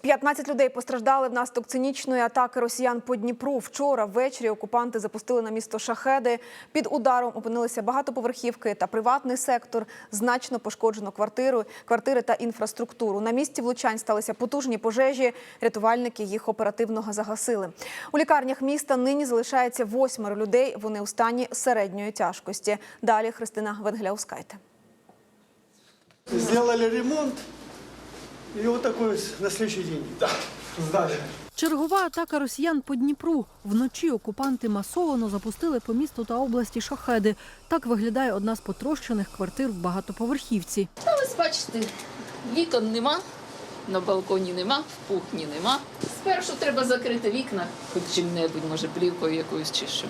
15 людей постраждали внаслідок цинічної атаки росіян по Дніпру. Вчора ввечері окупанти запустили на місто шахеди. Під ударом опинилися багатоповерхівки та приватний сектор. Значно пошкоджено квартиру, квартири та інфраструктуру. На місці влучань сталися потужні пожежі. Рятувальники їх оперативно загасили. У лікарнях міста нині залишається восьмеро людей. Вони у стані середньої тяжкості. Далі Христина Венгеляускайте. Сделали ремонт, и вот такой вот на следующий день сдали. Чергова атака росіян по Дніпру. Вночі окупанти масово запустили по місту та області шахеди. Так виглядає одна з потрощених квартир в багатоповерхівці. Та ось бачите, вікон нема, на балконі нема, в кухні нема. Спершу треба закрити вікна, хоч чим-небудь, може, плівкою якоюсь чи що.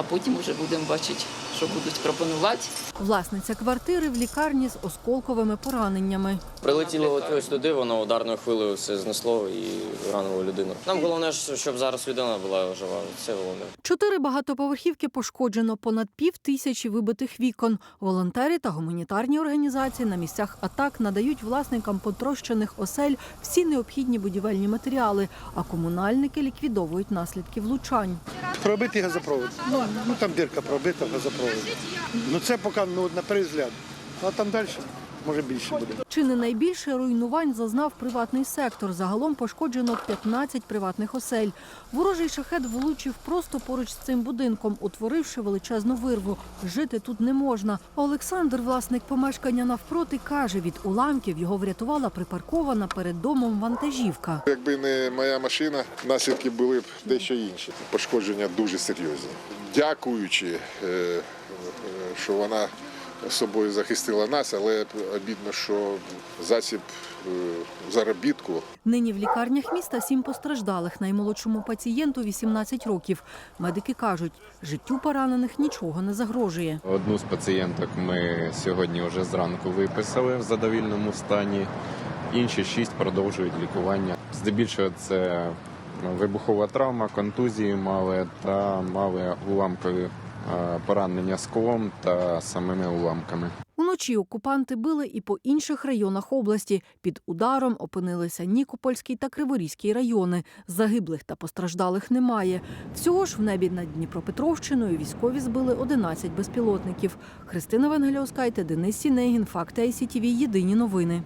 А потім вже будемо бачити, що будуть пропонувати. Власниця квартири в лікарні з осколковими пораненнями. Прилетіло от ось туди, воно ударною хвилею все знесло і ранило людину. Нам головне, щоб зараз людина була жива. Це головне. Чотири багатоповерхівки пошкоджено, понад пів тисячі вибитих вікон. Волонтери та гуманітарні організації на місцях атак надають власникам потрощених осель всі необхідні будівельні матеріали, а комунальники ліквідовують наслідки влучань. Пробитий газопровод. Ну, ну там дірка пробита газопровод. Ну це поки ну, на перегляд. А там далі може більше буде. Чи не найбільше руйнувань зазнав приватний сектор? Загалом пошкоджено 15 приватних осель. Ворожий шахет влучив просто поруч з цим будинком, утворивши величезну вирву. Жити тут не можна. Олександр, власник помешкання навпроти, каже, від уламків його врятувала припаркована перед домом вантажівка. Якби не моя машина, наслідки були б дещо інші. Пошкодження дуже серйозні. Дякуючи, е, е, що вона собою захистила нас, але обідно, що засіб е, заробітку Нині в лікарнях міста сім постраждалих. Наймолодшому пацієнту 18 років. Медики кажуть, життю поранених нічого не загрожує. Одну з пацієнток ми сьогодні вже зранку виписали в задовільному стані. Інші шість продовжують лікування. Здебільшого це вибухова травма, контузії мали та мали уламкові поранення склом та самими уламками. Уночі окупанти били і по інших районах області. Під ударом опинилися Нікопольський та Криворізький райони. Загиблих та постраждалих немає. Всього ж в небі над Дніпропетровщиною військові збили 11 безпілотників. Христина Венгеляускайте, Денис Сінегін, Факти ICTV, Єдині новини.